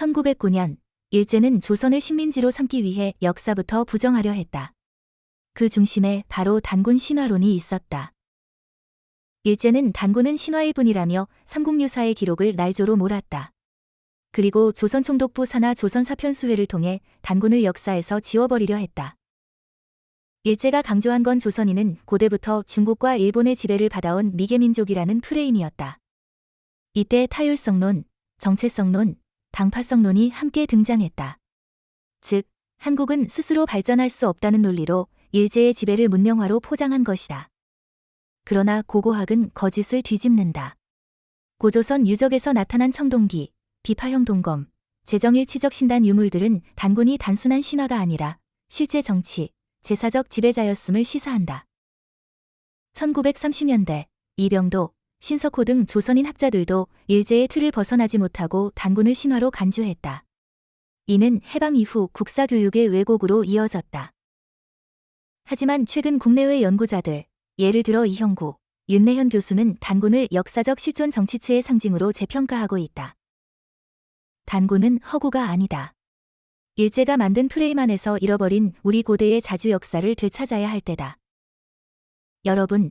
1909년 일제는 조선을 식민지로 삼기 위해 역사부터 부정하려 했다. 그 중심에 바로 단군 신화론이 있었다. 일제는 단군은 신화일 뿐이라며 삼국유사의 기록을 날조로 몰았다. 그리고 조선총독부 산하 조선사편수회를 통해 단군을 역사에서 지워버리려 했다. 일제가 강조한 건 조선인은 고대부터 중국과 일본의 지배를 받아온 미개민족이라는 프레임이었다. 이때 타율성론, 정체성론, 당파성론이 함께 등장했다. 즉, 한국은 스스로 발전할 수 없다는 논리로 일제의 지배를 문명화로 포장한 것이다. 그러나 고고학은 거짓을 뒤집는다. 고조선 유적에서 나타난 청동기, 비파형 동검, 제정일치적 신단 유물들은 단군이 단순한 신화가 아니라 실제 정치, 제사적 지배자였음을 시사한다. 1930년대 이병도, 신석호 등 조선인 학자들도 일제의 틀을 벗어나지 못하고 단군을 신화로 간주했다. 이는 해방 이후 국사교육의 왜곡으로 이어졌다. 하지만 최근 국내외 연구자들, 예를 들어 이형구, 윤내현 교수는 단군을 역사적 실존 정치체의 상징으로 재평가하고 있다. 단군은 허구가 아니다. 일제가 만든 프레임 안에서 잃어버린 우리 고대의 자주 역사를 되찾아야 할 때다. 여러분,